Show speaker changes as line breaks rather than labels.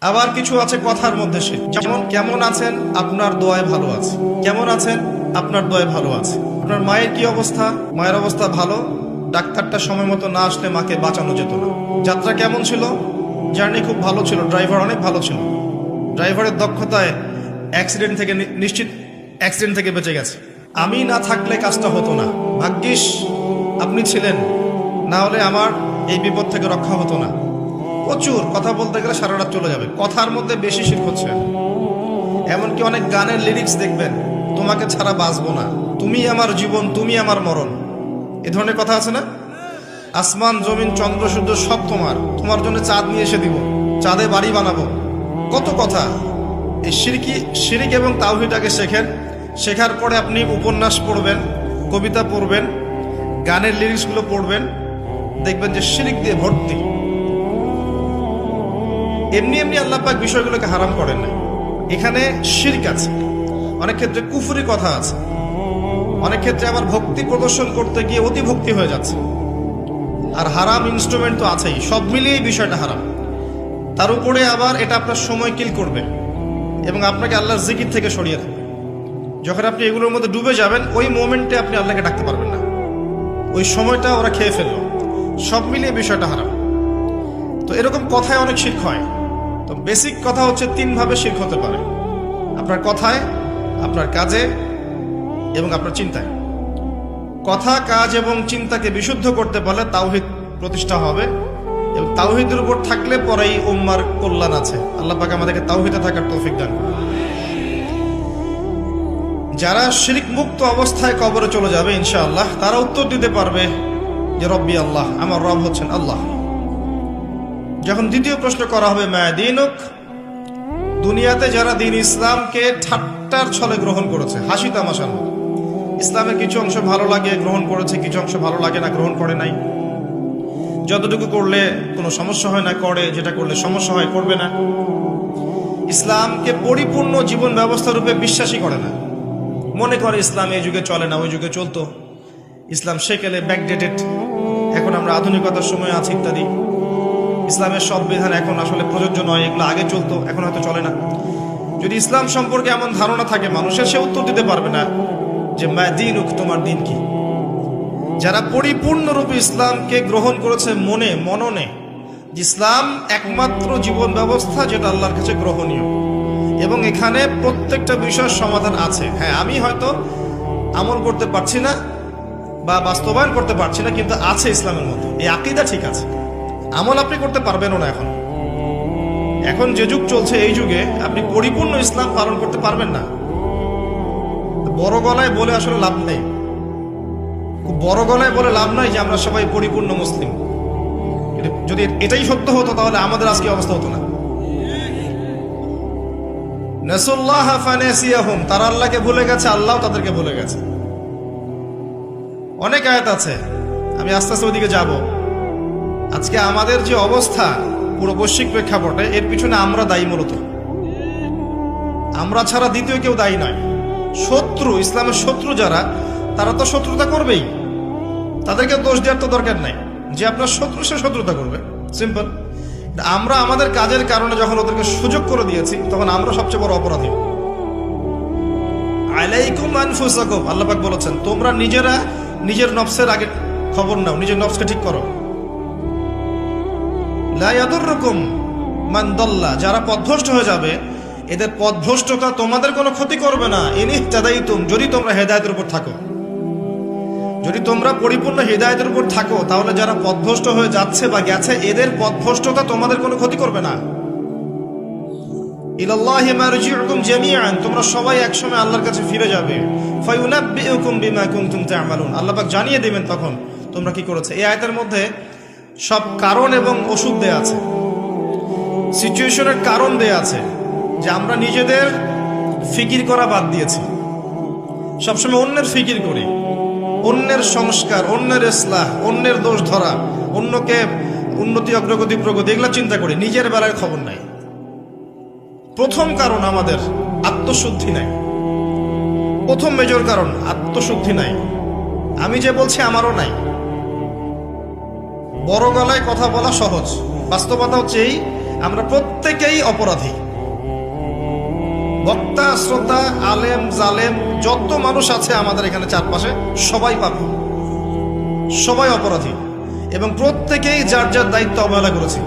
আবার কিছু আছে কথার মধ্যে সে। যেমন, কেমন আছেন? আপনার দোয়ায় ভালো আছে। কেমন আছেন? আপনার দোয়ায় ভালো আছে। আপনার মায়ের কি অবস্থা? মায়ের অবস্থা ভালো? ডাক্তারটা সময় মতো না আসলে মাকে বাঁচানো যেত না। যাত্রা কেমন ছিল? জার্নি খুব ভালো ছিল। ড্রাইভার অনেক ভালো ছিল। ড্রাইভারের দক্ষতায় অ্যাক্সিডেন্ট থেকে নিশ্চিত অ্যাক্সিডেন্ট থেকে বেঁচে গেছে। আমি না থাকলে কাজটা হতো না। ভাগ্যিস, আপনি ছিলেন। না হলে আমার এই বিপদ থেকে রক্ষা হতো না। প্রচুর কথা বলতে গেলে সারা রাত চলে যাবে। কথার মধ্যে বেশি শির হচ্ছে। এমনকি অনেক গানের লিরিক্স দেখবেন, তোমাকে ছাড়া বাঁচবো না। তুমি আমার জীবন, তুমি আমার মরণ। এ ধরনের কথা আছে না? আসমান, জমিন, চন্দ্র, সূর্য সব তোমার। তোমার জন্য চাঁদ নিয়ে এসে দিব। চাঁদে বাড়ি বানাবো। কত কথা। এই সিরকি, সিরিক এবং তাওহিটাকে শেখেন। শেখার পরে আপনি উপন্যাস পড়বেন, কবিতা পড়বেন, গানের লিরিক্সগুলো পড়বেন। দেখবেন যে শিরিক দিয়ে ভর্তি। এমনি এমনি আল্লাহ পাক বিষয়গুলোকে হারাম করেন না এখানে শিরক আছে। অনেক ক্ষেত্রে কুফুরি কথা আছে। অনেক ক্ষেত্রে আবার ভক্তি প্রদর্শন করতে গিয়ে অতি ভক্তি হয়ে যাচ্ছে। আর হারাম ইনস্ট্রুমেন্ট তো আছেই। সব মিলিয়ে বিষয়টা হারাম। তার উপরে আবার এটা আপনার সময় কিল করবে এবং আপনাকে আল্লাহর জিকির থেকে সরিয়ে রাখবে যখন আপনি এগুলোর মধ্যে ডুবে যাবেন, ওই মোমেন্টে আপনি আল্লাহকে ডাকতে পারবেন না। ওই সময়টা ওরা খেয়ে ফেলল। সব মিলিয়ে বিষয়টা হারাম। তো এরকম কথায় অনেক শির্ক হয়। তো বেসিক কথা হচ্ছে তিনভাবে শির্ক হতে পারে। আপনার কথায়, আপনার কাজে এবং আপনার চিন্তায়। কথা, কাজ এবং চিন্তাকে বিশুদ্ধ করতে পারলে তাওহিদ প্রতিষ্ঠা হবে এবং তাওহিদের উপর থাকলে পরেই উম্মার কল্যাণ আছে। আল্লাহ পাক আমাদেরকে তাওহিদে থাকার তৌফিক দান। যারা শিরিক মুক্ত অবস্থায় কবরে চলে যাবে ইনশাআল্লাহ, তারা উত্তর দিতে পারবে যে রব্বি আল্লাহ, আমার রব হচ্ছেন আল্লাহ। যখন দ্বিতীয় প্রশ্ন করা হবে মায়াদিনুক দুনিয়াতে যারা দিন ইসলামকে ঠাট্টার ছলে গ্রহণ করেছে, হাসি তামাশার মতো ইসলামের কিছু অংশ ভালো লাগে, গ্রহণ করেছে, কিছু অংশ ভালো লাগে না, গ্রহণ করে নাই। যতটুকু করলে কোনো সমস্যা হয় না, করে, যেটা করলে সমস্যা হয়, করবে না। ইসলামকে পরিপূর্ণ জীবন ব্যবস্থা রূপে বিশ্বাসই করে না। মনে করে, ইসলাম এই যুগে চলে না, ওই যুগে চলতো। ইসলাম সেকেলে ব্যাকডেটেড এখন আমরা আধুনিকতার সময় আছি ইত্যাদি। ইসলামের সব বিধান এখন আসলে প্রযোজ্য নয়, এগুলো আগে চলতো, এখন হয়তো চলে না। যদি ইসলাম সম্পর্কে এমন ধারণা থাকে, মানুষের সে উত্তর দিতে পারবে না যে, মা দিন তোমার দিন কি? যারা পরিপূর্ণরূপে ইসলামকে গ্রহণ করেছে মনে, মননে, ইসলাম একমাত্র জীবন ব্যবস্থা যেটা আল্লাহর কাছে গ্রহণীয়। এবং এখানে প্রত্যেকটা বিষয়ের সমাধান আছে। হ্যাঁ আমি হয়তো আমল করতে পারছি না বা বাস্তবায়ন করতে পারছি না, কিন্তু আছে ইসলামের মধ্যে। এই আকিদা ঠিক আছে। আমল আপনি করতে পারবেনও না এখন। এখন যে যুগ চলছে এই যুগে, আপনি পরিপূর্ণ ইসলাম পালন করতে পারবেন না। বড় গলায় বলে আসলে লাভ নেই। বড় গলায় বলে লাভ নাই যে আমরা সবাই পরিপূর্ণ মুসলিম। যদি- এটাই সত্য হতো, তাহলে আমাদের আজকে অবস্থা হতো না। তারা আল্লাহকে ভুলে গেছে, আল্লাহ তাদেরকে ভুলে গেছে। অনেক আয়াত আছে, আমি আস্তে আস্তে ওইদিকে যাব। আজকে আমাদের যে অবস্থা, পুরো বৈশ্বিক প্রেক্ষাপটে, এর পিছনে আমরা দায়ী মূলত। আমরা ছাড়া দ্বিতীয় কেউ দায়ী নয়। শত্রু, ইসলামের শত্রু যারা, তারা তো শত্রুতা করবেই। তাদেরকে দোষ দেওয়ার তো দরকার নাই। যে আপনার শত্রু, সে শত্রুতা করবে। সিম্পল আমরা আমাদের কাজের কারণে যখন ওদেরকে সুযোগ করে দিয়েছি, তখন আমরা সবচেয়ে বড় অপরাধী। আলাইকুম আনফুসাকুম, আল্লাহ পাক বলেছেন, তোমরা নিজেরা নিজের নফসের আগে খবর নাও, নিজের নফসকে ঠিক করো। লা ইয়াদুররুকুম যারা পথভ্রষ্ট হয়ে যাবে, এদের পথভ্রষ্টতা তোমাদের কোনো ক্ষতি করবে না। ইনি তাদাইতুম যদি তোমরা হেদায়তের উপর থাকো। যদি তোমরা পরিপূর্ণ হৃদায়তের উপর থাকো, তাহলে যারা পথভ্রষ্ট হয়ে যাচ্ছে বা গেছে, এদের পথভ্রষ্টতা তোমাদের কোনো ক্ষতি করবে না। তোমরা সবাই একসময় আল্লাহর কাছে ফিরে যাবে। আল্লাহ জানিয়ে দেবেন তখন তোমরা কি করেছে। এই আয়তের মধ্যে সব কারণ এবং ওষুধ দেয়া আছে। সিচুয়েশনের কারণ দেয়া আছে যে আমরা নিজেদের ফিকির করা বাদ দিয়েছি। সবসময় অন্যের ফিকির করি। অন্যের সংস্কার, অন্যের ইসলাহ, অন্যের দোষ ধরা, অন্যকে উন্নতি, অগ্রগতি, প্রগতি এগুলো চিন্তা করি। নিজের বেলায় খবর নাই। প্রথম কারণ আমাদের আত্মশুদ্ধি নাই। প্রথম মেজর কারণ আত্মশুদ্ধি নাই। আমি যে বলছি আমারও নাই। বড় গলায় কথা বলা সহজ। বাস্তবতা হচ্ছে এই, আমরা প্রত্যেকেই অপরাধী। বক্তা, শ্রোতা, আলেম, জালেম, যত মানুষ আছে আমাদের এখানে চারপাশে, সবাই পাবে সবাই অপরাধী। এবং প্রত্যেকেই যার যার দায়িত্ব অবহেলা করেছে।